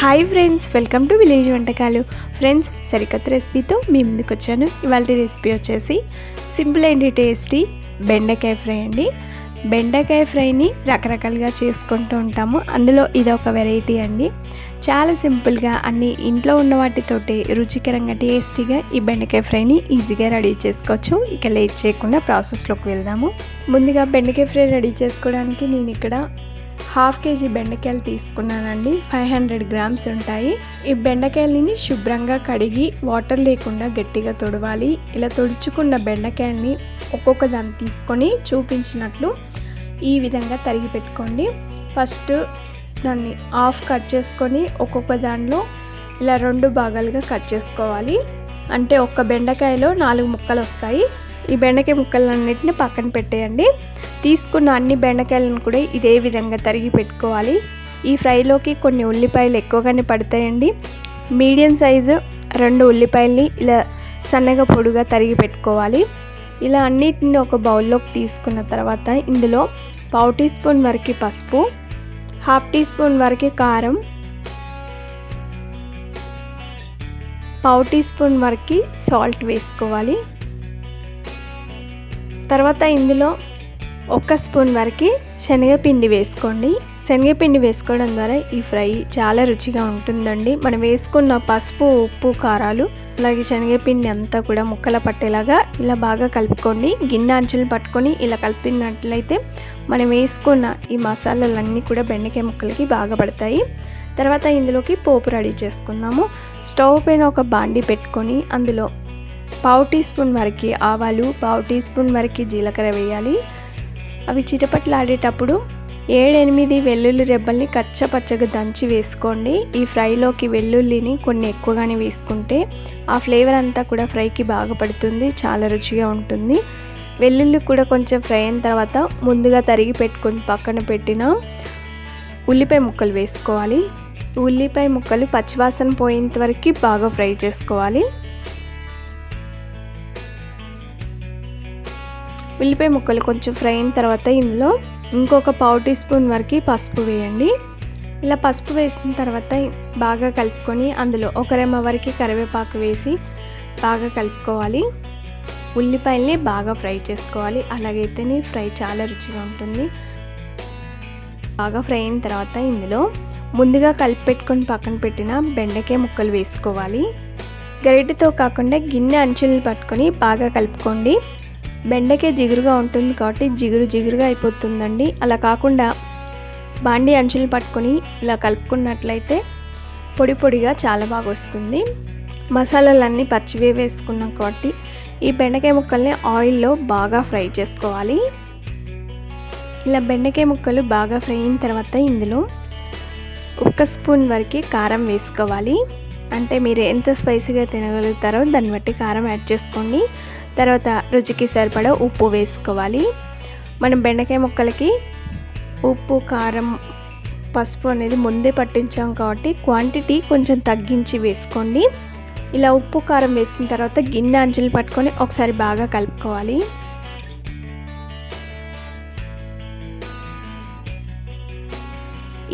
Hi friends welcome to village వంటకాలు. Friends సరికొత్త రెసిపీతో మీ ముందుకు వచ్చాను ఇవాళ రెసిపీ వచ్చేసి సింపుల్ అండ్ టేస్టీ బెండకాయ ఫ్రై అండి. బెండకాయ ఫ్రైని రకరకాలుగా చేసుకుంటూ ఉంటాము. అందులో ఇది ఒక వెరైటీ అండి. చాలా సింపుల్గా అన్ని ఇంట్లో ఉన్న వాటితోటి రుచికరంగా టేస్టీగా ఈ బెండకాయ ఫ్రైని ఈజీగా రెడీ చేసుకోవచ్చు. ఇక లేట్ చేయకుండా ప్రాసెస్లోకి వెళ్దాము. ముందుగా బెండకాయ ఫ్రై రెడీ చేసుకోవడానికి నేను ఇక్కడ హాఫ్ కేజీ బెండకాయలు తీసుకున్నానండి. ఫైవ్ హండ్రెడ్ గ్రామ్స్ ఉంటాయి. ఈ బెండకాయలని శుభ్రంగా కడిగి వాటర్ లేకుండా గట్టిగా తొడవాలి. ఇలా తొడుచుకున్న బెండకాయలని ఒక్కొక్క దాన్ని తీసుకొని చూపించినట్లు ఈ విధంగా తరిగి పెట్టుకోండి. ఫస్ట్ దాన్ని హాఫ్ కట్ చేసుకొని ఒక్కొక్క దానిలో ఇలా రెండు భాగాలుగా కట్ చేసుకోవాలి. అంటే ఒక్క బెండకాయలో నాలుగు ముక్కలు వస్తాయి. ఈ బెండకాయ ముక్కలన్నిటిని పక్కన పెట్టేయండి. తీసుకున్న అన్ని బెండకాయలను కూడా ఇదే విధంగా తరిగి పెట్టుకోవాలి. ఈ ఫ్రైలోకి కొన్ని ఉల్లిపాయలు ఎక్కువగానే పడతాయండి. మీడియం సైజు రెండు ఉల్లిపాయల్ని ఇలా సన్నగా పొడుగా తరిగి పెట్టుకోవాలి. ఇలా అన్నిటిని ఒక బౌల్లోకి తీసుకున్న తర్వాత ఇందులో పావు టీ స్పూన్ వరకు పసుపు హాఫ్ టీ స్పూన్ వరకు కారం పావు టీ స్పూన్ వరకు సాల్ట్ వేసుకోవాలి. తర్వాత ఇందులో ఒక స్పూన్ వరకు శనగపిండి వేసుకోండి. శనగపిండి వేసుకోవడం ద్వారా ఈ ఫ్రై చాలా రుచిగా ఉంటుందండి. మనం వేసుకున్న పసుపు ఉప్పు కారాలు అలాగే శనగపిండి అంతా కూడా ముక్కల పట్టేలాగా ఇలా బాగా కలుపుకోండి. గిన్నె అంచులు పట్టుకొని ఇలా కలిపినట్లయితే మనం వేసుకున్న ఈ మసాలాలన్నీ కూడా బెండకాయ ముక్కలకి బాగా పడతాయి. తర్వాత ఇందులోకి పోపు రెడీ చేసుకుందాము. స్టవ్ పైన ఒక బాండి పెట్టుకొని అందులో పావు టీ స్పూన్ వరకు ఆవాలు పావు టీ స్పూన్ వరకు జీలకర్ర వేయాలి. అవి చిటపట్లాడేటప్పుడు ఏడెనిమిది వెల్లుల్లి రెబ్బల్ని కచ్చపచ్చగా దంచి వేసుకోండి. ఈ ఫ్రైలోకి వెల్లుల్లిని కొన్ని ఎక్కువగానే వేసుకుంటే ఆ ఫ్లేవర్ అంతా కూడా ఫ్రైకి బాగా పడుతుంది చాలా రుచిగా ఉంటుంది. వెల్లుల్లి కూడా కొంచెం ఫ్రై అయిన తర్వాత ముందుగా తరిగి పెట్టుకొని పక్కన పెట్టిన ఉల్లిపాయ ముక్కలు వేసుకోవాలి. ఉల్లిపాయ ముక్కలు పచ్చివాసన పోయేంత వరకు బాగా ఫ్రై చేసుకోవాలి. ఉల్లిపాయ ముక్కలు కొంచెం ఫ్రై అయిన తర్వాత ఇందులో ఇంకొక పావు టీ స్పూన్ వరకు పసుపు వేయండి. ఇలా పసుపు వేసిన తర్వాత బాగా కలుపుకొని అందులో ఒక రెమ్మ వరకు కరివేపాకు వేసి బాగా కలుపుకోవాలి. ఉల్లిపాయల్ని బాగా ఫ్రై చేసుకోవాలి. అలాగైతేనే ఫ్రై చాలా రుచిగా ఉంటుంది. బాగా ఫ్రై అయిన తర్వాత ఇందులో ముందుగా కలిపి పెట్టుకొని పక్కన పెట్టిన బెండకాయ ముక్కలు వేసుకోవాలి. గరిటెతో కాకుండా గిన్నె అంచులను పట్టుకొని బాగా కలుపుకోండి. బెండకాయ జిగురుగా ఉంటుంది కాబట్టి జిగురు జిగురుగా అయిపోతుందండి. అలా కాకుండా బాండి అంచులు పట్టుకొని ఇలా కలుపుకున్నట్లయితే పొడి పొడిగా చాలా బాగా వస్తుంది. మసాలాలన్నీ పచ్చివే వేసుకున్నాం కాబట్టి ఈ బెండకాయ ముక్కల్ని ఆయిల్లో బాగా ఫ్రై చేసుకోవాలి. ఇలా బెండకాయ ముక్కలు బాగా ఫ్రై అయిన తర్వాత ఇందులో ఒక స్పూన్ వరకు కారం వేసుకోవాలి. అంటే మీరు ఎంత స్పైసీగా తినగలుగుతారో దాన్ని బట్టి కారం యాడ్ చేసుకోండి. తర్వాత రుచికి సరిపడా ఉప్పు వేసుకోవాలి. మనం బెండకాయ ముక్కలకి ఉప్పు కారం పసుపు అనేది ముందే పట్టించాం కాబట్టి క్వాంటిటీ కొంచెం తగ్గించి వేసుకోండి. ఇలా ఉప్పు కారం వేసిన తర్వాత గిన్నె అంచులు పట్టుకొని ఒకసారి బాగా కలుపుకోవాలి.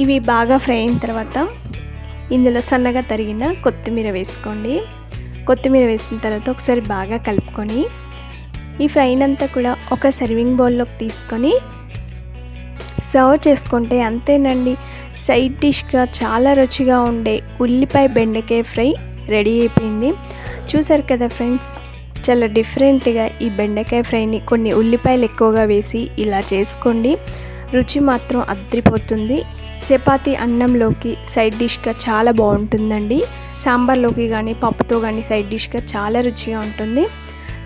ఇవి బాగా ఫ్రై అయిన తర్వాత ఇందులో సన్నగా తరిగిన కొత్తిమీర వేసుకోండి. కొత్తిమీర వేసిన తర్వాత ఒకసారి బాగా కలుపుకొని ఈ ఫ్రైనంతా కూడా ఒక సర్వింగ్ బౌల్లోకి తీసుకొని సర్వ్ చేసుకుంటే అంతేనండి. సైడ్ డిష్గా చాలా రుచిగా ఉండే ఉల్లిపాయ బెండకాయ ఫ్రై రెడీ అయిపోయింది. చూసారు కదా ఫ్రెండ్స్ చాలా డిఫరెంట్గా ఈ బెండకాయ ఫ్రైని కొన్ని ఉల్లిపాయలు ఎక్కువగా వేసి ఇలా చేసుకోండి. రుచి మాత్రం అద్రిపోతుంది చపాతి అన్నంలోకి సైడ్ డిష్గా చాలా బాగుంటుందండి. సాంబార్లోకి కానీ పప్పుతో కానీ సైడ్ డిష్గా చాలా రుచిగా ఉంటుంది.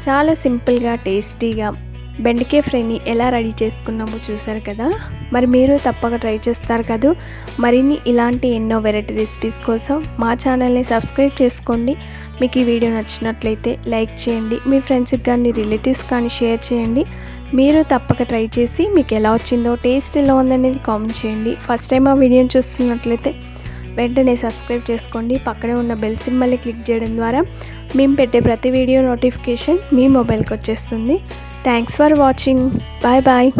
చాలా సింపుల్గా టేస్టీగా బెండకాయ ఫ్రైని ఎలా రెడీ చేసుకున్నామో చూసారు కదా? మరి మీరు తప్పక ట్రై చేస్తారు కదా? మరిన్ని ఇలాంటి ఎన్నో వెరైటీ రెసిపీస్ కోసం మా ఛానల్ని సబ్స్క్రైబ్ చేసుకోండి. మీకు ఈ వీడియో నచ్చినట్లయితే లైక్ చేయండి. మీ ఫ్రెండ్స్కి కానీ రిలేటివ్స్ కానీ షేర్ చేయండి. మీరు తప్పక ట్రై చేసి మీకు ఎలా వచ్చిందో టేస్ట్ ఎలా ఉందనేది కామెంట్ చేయండి. ఫస్ట్ టైం ఆ వీడియోని చూస్తున్నట్లయితే వెంటనే సబ్స్క్రైబ్ చేసుకోండి. పక్కనే ఉన్న బెల్ సింబల్ని క్లిక్ చేయడం ద్వారా మేము పెట్టే ప్రతి వీడియో నోటిఫికేషన్ మీ మొబైల్కి వచ్చేస్తుంది. Thanks for watching. Bye bye.